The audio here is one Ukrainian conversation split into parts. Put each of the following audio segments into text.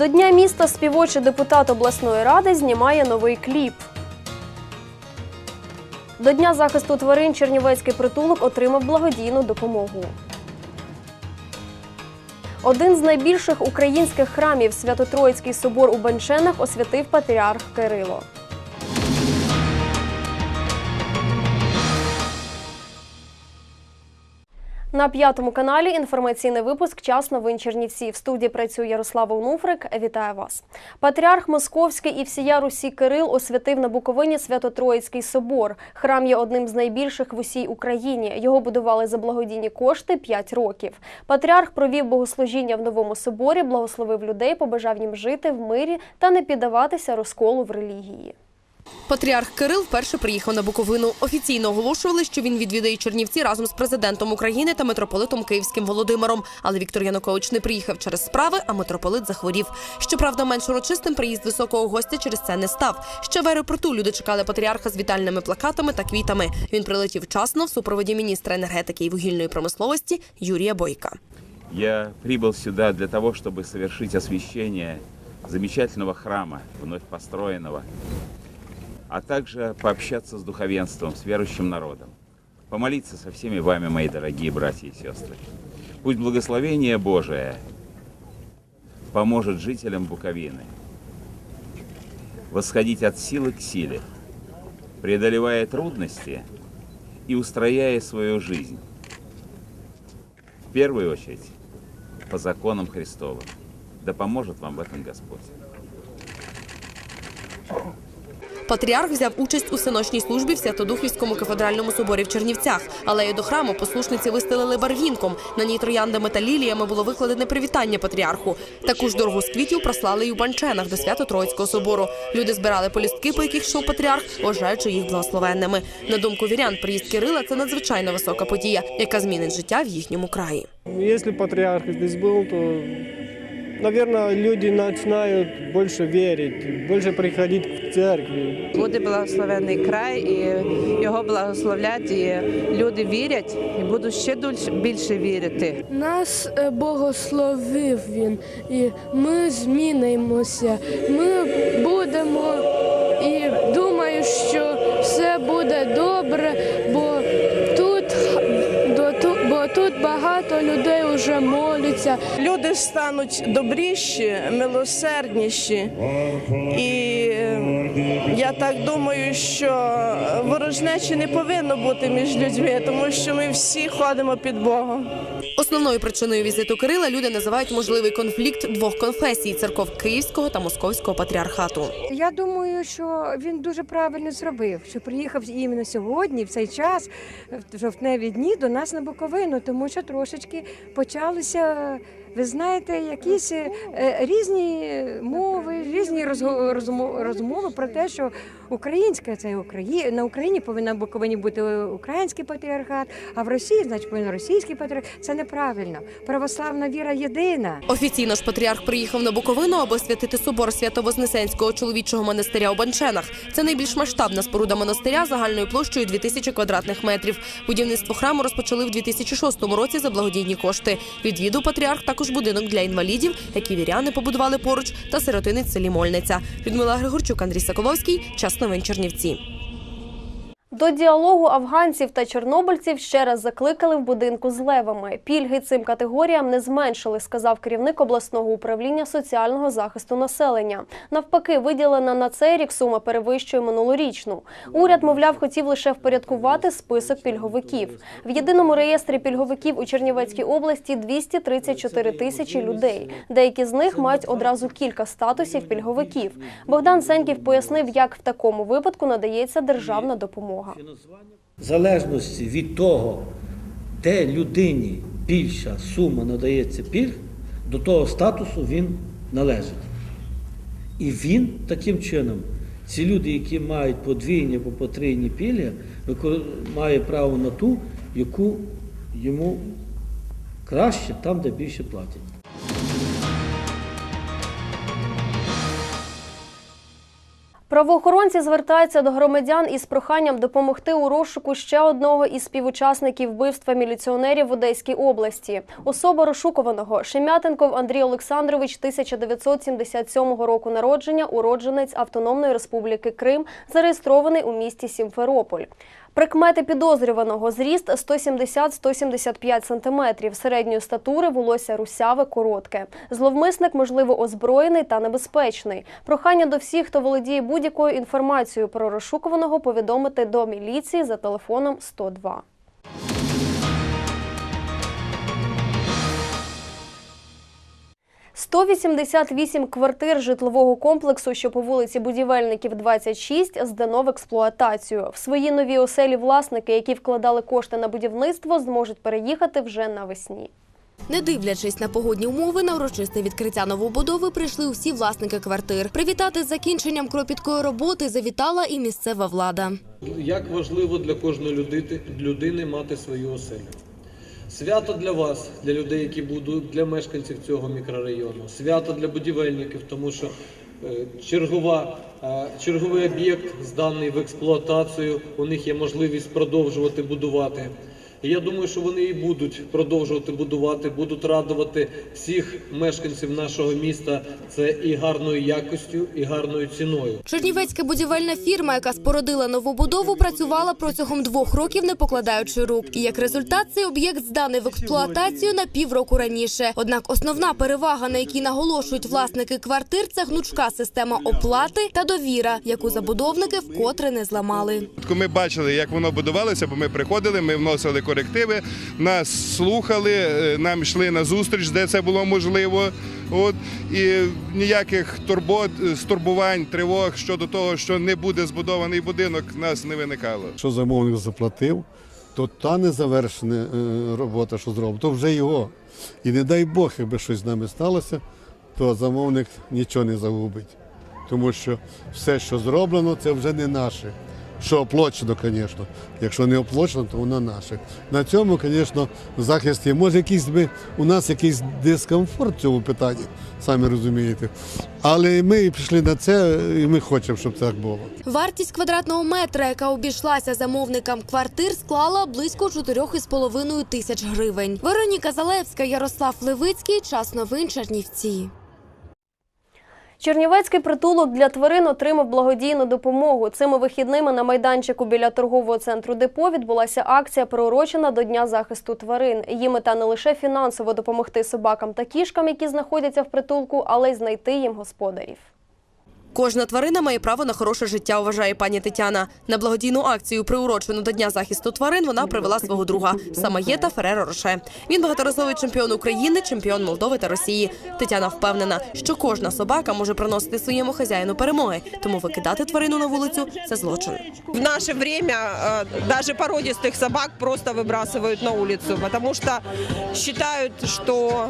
До Дня міста співочий депутат обласної ради знімає новий кліп. До Дня захисту тварин Чернівецький притулок отримав благодійну допомогу. Один з найбільших українських храмів Свято-Троїцький собор у Банченах освятив патріарх Кирило. На п'ятому каналі інформаційний випуск Час новин Чернівці. В студії працює Ярослава Унуфрик. Вітаю вас. Патріарх Московський і всія Русі Кирил освятив на Буковині Свято-Троїцький собор. Храм є одним з найбільших в усій Україні. Його будували за благодійні кошти 5 років. Патріарх провів богослужіння в новому соборі, благословив людей, побажав їм жити в мирі та не піддаватися розколу в релігії. Патріарх Кирил вперше приїхав на Буковину. Офіційно оголошували, що він відвідає Чернівці разом з президентом України та митрополитом Київським Володимиром. Але Віктор Янукович не приїхав через справи, а митрополит захворів. Щоправда, менш урочистим приїзд високого гостя через це не став. Ще в аеропорту люди чекали патріарха з вітальними плакатами та квітами. Він прилетів вчасно в супроводі міністра енергетики і вугільної промисловості Юрія Бойка. Я прибыл сюда для того, чтобы совершить освящение замечательного храма, вновь построенного, а также пообщаться с духовенством, с верующим народом, помолиться со всеми вами, мои дорогие братья и сестры. Пусть благословение Божие поможет жителям Буковины восходить от силы к силе, преодолевая трудности и устрояя свою жизнь. В первую очередь по законам Христовым. Да поможет вам в этом Господь. Патріарх взяв участь у синочній службі в Святодухівському кафедральному соборі в Чернівцях. Алею до храму послушниці вистелили барвінком. На ній трояндами та ліліями було викладене привітання патріарху. Таку ж дорогу з квітів прослали й у Банченах до Свято-Троїцького собору. Люди збирали полістки, по яких йшов патріарх, вважаючи їх благословенними. На думку вірян, приїзд Кирила це надзвичайно висока подія, яка змінить життя в їхньому краї. Если патриарх здесь был, то, наверное, люди начинают больше верить, больше приходить в церкви. Буде благословений край, і його благословлять, і люди вірять і будуть ще більше вірити. Нас е, богословив він, і ми змінимося. Ми будемо і думаю, що все буде добре, бо тут багато людей вже моляться. люди стануть добріші, милосердніші. І е, я так думаю, що ворожнечі не повинно бути між людьми, тому що ми всі ходимо під Богом. Основною причиною візиту Кирила люди називають можливий конфлікт двох конфесій церков Київського та Московського патріархату. Я думаю, що він дуже правильно зробив, що приїхав іменно сьогодні, в цей час, в жовтневі дні, до нас на Буковину, тому що трошечки почалися. Ви знаєте, якісь е, різні мови, різні розмови про те, що українська це Україна, на Україні повинна повинні бути український патріархат, а в Росії, значить, повинен російський патріархат. Це неправильно. Православна віра єдина. Офіційно ж патріарх приїхав на Буковину, аби святити собор Свято-Вознесенського чоловічого монастиря у Банченах. Це найбільш масштабна споруда монастиря загальною площею 2000 квадратних метрів. Будівництво храму розпочали в 2006 році за благодійні кошти. Відвідав патріарх також будинок для інвалідів, який віряни побудували поруч, та сиротинець в селі Мольниця. Людмила Григорчук, Андрій Соколовський. Час новин Чернівці. До діалогу афганців та чорнобильців ще раз закликали в будинку з левами. Пільги цим категоріям не зменшили, сказав керівник обласного управління соціального захисту населення. Навпаки, виділена на цей рік сума перевищує минулорічну. Уряд, мовляв, хотів лише впорядкувати список пільговиків. В єдиному реєстрі пільговиків у Чернівецькій області 234 тисячі людей. Деякі з них мають одразу кілька статусів пільговиків. Богдан Сеньків пояснив, як в такому випадку надається державна допомога. В залежності від того, де людині більша сума надається пільг, до того статусу він належить. І він таким чином, ці люди, які мають подвійні або потрійні пільги, має право на ту, яку йому краще, там, де більше платять. Правоохоронці звертаються до громадян із проханням допомогти у розшуку ще одного із співучасників вбивства міліціонерів в Одеській області. Особа розшукуваного Шемятенков Андрій Олександрович, 1977 року народження, уродженець Автономної Республіки Крим, зареєстрований у місті Сімферополь. Прикмети підозрюваного зріст 170-175 см, середньої статури, волосся русяве, коротке. Зловмисник, можливо, озброєний та небезпечний. Прохання до всіх, хто володіє будь-якою інформацією про розшукуваного, повідомити до міліції за телефоном 102. – 188 квартир житлового комплексу, що по вулиці Будівельників 26, здано в експлуатацію. В свої нові оселі власники, які вкладали кошти на будівництво, зможуть переїхати вже навесні. Не дивлячись на погодні умови, на урочисте відкриття новобудови прийшли усі власники квартир. Привітати з закінченням кропіткої роботи завітала і місцева влада. Як важливо для кожної людини, людини мати свою оселю. Свято для вас, для людей, які будуть, для мешканців цього мікрорайону. Свято для будівельників, тому що е, чергова, е, черговий об'єкт зданий в експлуатацію, у них є можливість продовжувати будувати. І я думаю, що вони і будуть продовжувати будувати, будуть радувати всіх мешканців нашого міста це і гарною якостю, і гарною ціною. Чернівецька будівельна фірма, яка спородила новобудову, працювала протягом двох років, не покладаючи рук. І як результат, цей об'єкт зданий в експлуатацію на півроку раніше. Однак основна перевага, на якій наголошують власники квартир, це гнучка система оплати та довіра, яку забудовники вкотре не зламали. Ми бачили, як воно будувалося, бо ми приходили, ми вносили корективи, нас слухали, е, нам йшли на зустріч, де це було можливо. От і ніяких турбот, е, стурбувань, тривог щодо того, що не буде збудований будинок, нас не виникало. Що замовник заплатив, то та незавершена е, робота, що зроблена, то вже його. І не дай Бог, якби щось з нами сталося, то замовник нічого не загубить. Тому що все, що зроблено, це вже не наше. Що оплачено, звісно. Якщо не оплачено, то воно наше. На цьому, звісно, захист є. Може, якийсь би у нас якийсь дискомфорт в цьому питанні, самі розумієте. Але ми пішли на це, і ми хочемо, щоб так було. Вартість квадратного метра, яка обійшлася замовникам квартир, склала близько 4,5 тисяч гривень. Вероніка Залевська, Ярослав Левицький. Час новин Чернівці. Чернівецький притулок для тварин отримав благодійну допомогу. Цими вихідними на майданчику біля торгового центру депо відбулася акція, приурочена до Дня захисту тварин. Її мета не лише фінансово допомогти собакам та кішкам, які знаходяться в притулку, але й знайти їм господарів. Кожна тварина має право на хороше життя, вважає пані Тетяна. На благодійну акцію, приурочену до Дня захисту тварин, вона привела свого друга Самаєта Фереро Роше. Він багаторазовий чемпіон України, чемпіон Молдови та Росії. Тетяна впевнена, що кожна собака може приносити своєму хазяїну перемоги, тому викидати тварину на вулицю це злочин. В наше время э, даже породистых собак просто выбрасывают на улицу, потому что считают, что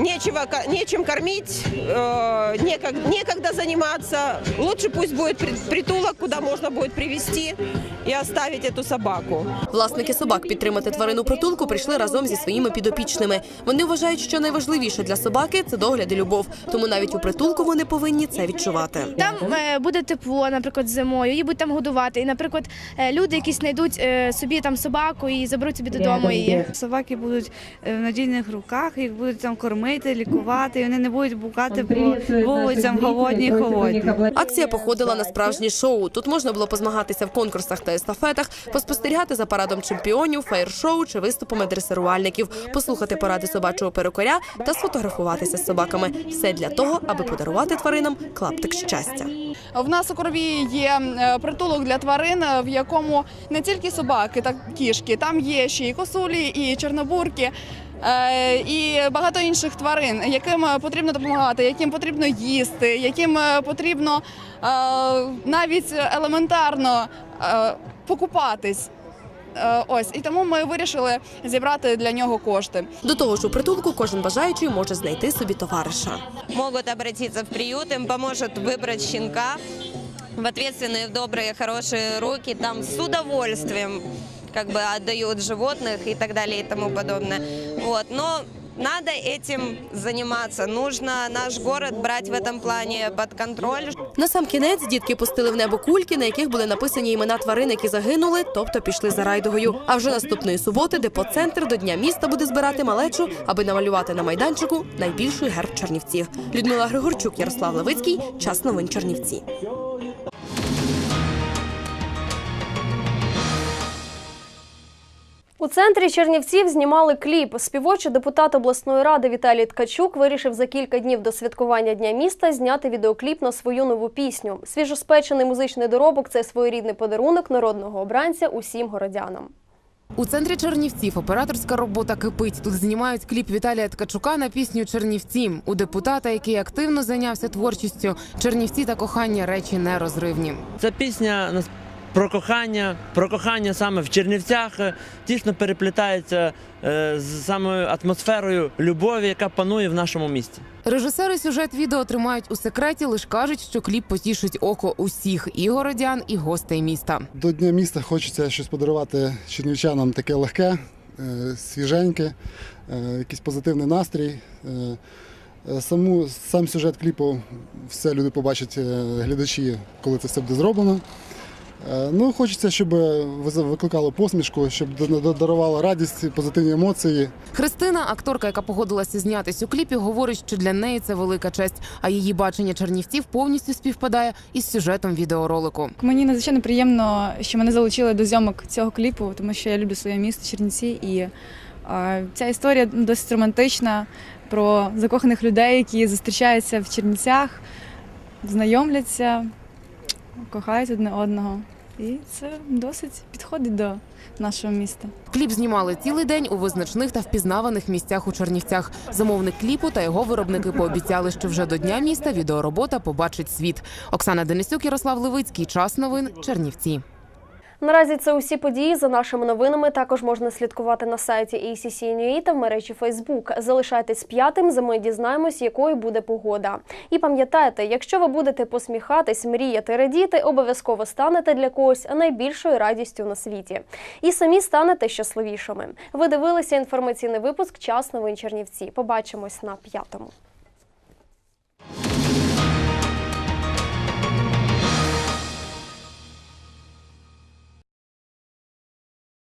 нечего, нечем кормить, э, неког- некогда заниматься. Лучше пусть будет при- притулок, куда можно будет привести и оставить эту собаку. Власники собак підтримати тварину притулку прийшли разом зі своїми підопічними. Вони вважають, що найважливіше для собаки це догляд і любов. Тому навіть у притулку вони повинні це відчувати. Там е, буде тепло, наприклад, зимою, її будуть там годувати. І, наприклад, е, люди якісь знайдуть е, собі там собаку і заберуть собі додому її. Собаки будуть в надійних руках, їх будуть там кормити, лікувати, і вони не будуть букати по вулицям голодні, холодні. Акція походила на справжнє шоу. Тут можна було позмагатися в конкурсах та естафетах, поспостерігати за парадом чемпіонів, фаєр-шоу чи виступами дресирувальників, послухати поради собачого перукаря та сфотографуватися з собаками. Все для того, аби подарувати тваринам клаптик щастя. В нас у Корові є е, притулок для тварин, в якому не тільки собаки та кішки, там є ще і косулі, і чорнобурки. е, І багато інших тварин, яким е, потрібно допомагати, яким потрібно їсти, яким е, потрібно е, навіть елементарно е, покупатись. Е, Ось і тому ми вирішили зібрати для нього кошти. До того ж, у притулку кожен бажаючий може знайти собі товариша. могут обратиться в приют, им поможет выбрать щенка в ответственные, в добрые, хорошие руки, там с удовольствием как бы отдают животных и так далее и тому подобное. Вот. Но Надо этим заниматься. Нужно наш город брать в этом плане под контроль. На сам кінець дітки пустили в небо кульки, на яких були написані імена тварин, які загинули, тобто пішли за райдугою. А вже наступної суботи депоцентр до Дня міста буде збирати малечу, аби намалювати на майданчику найбільший герб Чернівців. Людмила Григорчук, Ярослав Левицький. Час новин Чернівці. У центрі Чернівців знімали кліп. Співочий депутат обласної ради Віталій Ткачук вирішив за кілька днів до святкування Дня міста зняти відеокліп на свою нову пісню. Свіжоспечений музичний доробок це своєрідний подарунок народного обранця усім городянам. У центрі Чернівців операторська робота кипить. Тут знімають кліп Віталія Ткачука на пісню Чернівці. У депутата, який активно зайнявся творчістю, Чернівці та кохання речі нерозривні. Ця пісня про кохання, про кохання саме в Чернівцях е, тісно переплітається е, з самою атмосферою любові, яка панує в нашому місті. Режисери сюжет відео тримають у секреті, лише кажуть, що кліп потішить око усіх і городян, і гостей міста. До Дня міста хочеться щось подарувати чернівчанам таке легке, е, свіженьке, якийсь позитивний настрій. Саму, сам сюжет кліпу все люди побачать глядачі, коли це все буде зроблено. Е, Ну, хочеться, щоб викликало посмішку, щоб дарувало радість, позитивні емоції. Христина, акторка, яка погодилася знятись у кліпі, говорить, що для неї це велика честь, а її бачення чернівців повністю співпадає із сюжетом відеоролику. Мені надзвичайно приємно, що мене залучили до зйомок цього кліпу, тому що я люблю своє місто Чернівці, і е, ця історія досить романтична про закоханих людей, які зустрічаються в Чернівцях, знайомляться, кохають одне одного. І це досить підходить до нашого міста. Кліп знімали цілий день у визначних та впізнаваних місцях у Чернівцях. Замовник кліпу та його виробники пообіцяли, що вже до дня міста відеоробота побачить світ. Оксана Денисюк, Ярослав Левицький. Час новин Чернівці. Наразі це усі події. За нашими новинами також можна слідкувати на сайті ACC.NUA та в мережі Facebook. Залишайтесь п'ятим, за ми дізнаємось, якою буде погода. І пам'ятайте, якщо ви будете посміхатись, мріяти, радіти, обов'язково станете для когось найбільшою радістю на світі. І самі станете щасливішими. Ви дивилися інформаційний випуск Час новин Чернівці. Побачимось на п'ятому.